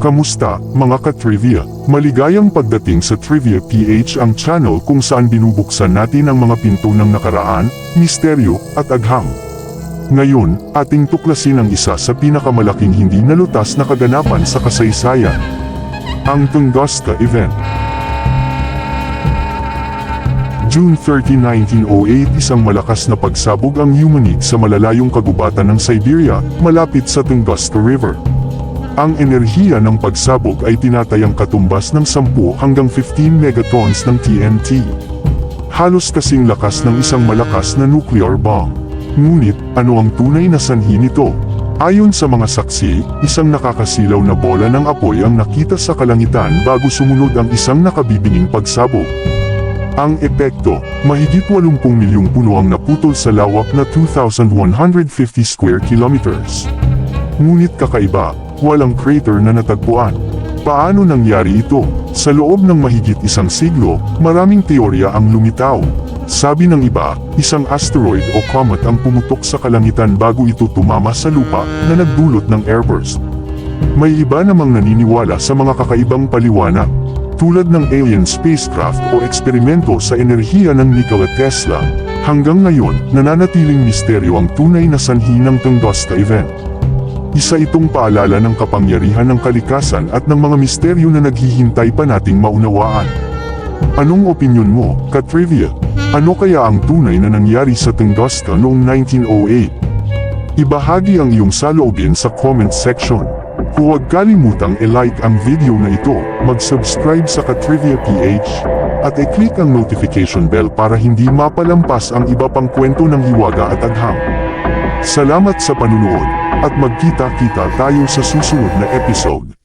Kamusta, mga ka-trivia? Maligayang pagdating sa Trivia PH ang channel kung saan binubuksan natin ang mga pinto ng nakaraan, misteryo, at agham. Ngayon, ating tuklasin ang isa sa pinakamalaking hindi nalutas na kaganapan sa kasaysayan. Ang Tunguska Event. June 30, 1908 isang malakas na pagsabog ang yumanig sa malalayong kagubatan ng Siberia, malapit sa Tunguska River. Ang enerhiya ng pagsabog ay tinatayang katumbas ng 10 hanggang 15 megatons ng TNT. Halos kasing lakas ng isang malakas na nuclear bomb. Ngunit, ano ang tunay na sanhi nito? Ayon sa mga saksi, isang nakakasilaw na bola ng apoy ang nakita sa kalangitan bago sumunod ang isang nakabibinging pagsabog. Ang epekto, mahigit 80 milyong puno ang naputol sa lawak na 2,150 square kilometers. Ngunit kakaiba, walang crater na natagpuan. Paano nangyari ito? Sa loob ng mahigit isang siglo, maraming teorya ang lumitaw. Sabi ng iba, isang asteroid o comet ang pumutok sa kalangitan bago ito tumama sa lupa na nagdulot ng airburst. May iba namang naniniwala sa mga kakaibang paliwanag, tulad ng alien spacecraft o eksperimento sa enerhiya ng Nikola Tesla. Hanggang ngayon, nananatiling misteryo ang tunay na sanhi ng Tunguska event. Isa itong paalala ng kapangyarihan ng kalikasan at ng mga misteryo na naghihintay pa nating maunawaan. Anong opinyon mo, Katrivia? Ano kaya ang tunay na nangyari sa Tunguska noong 1908? Ibahagi ang iyong saloobin sa comment section. Huwag kalimutang i-like ang video na ito, mag-subscribe sa Katrivia PH, at i-click ang notification bell para hindi mapalampas ang iba pang kwento ng hiwaga at agham. Salamat sa panunood, at magkita-kita tayo sa susunod na episode.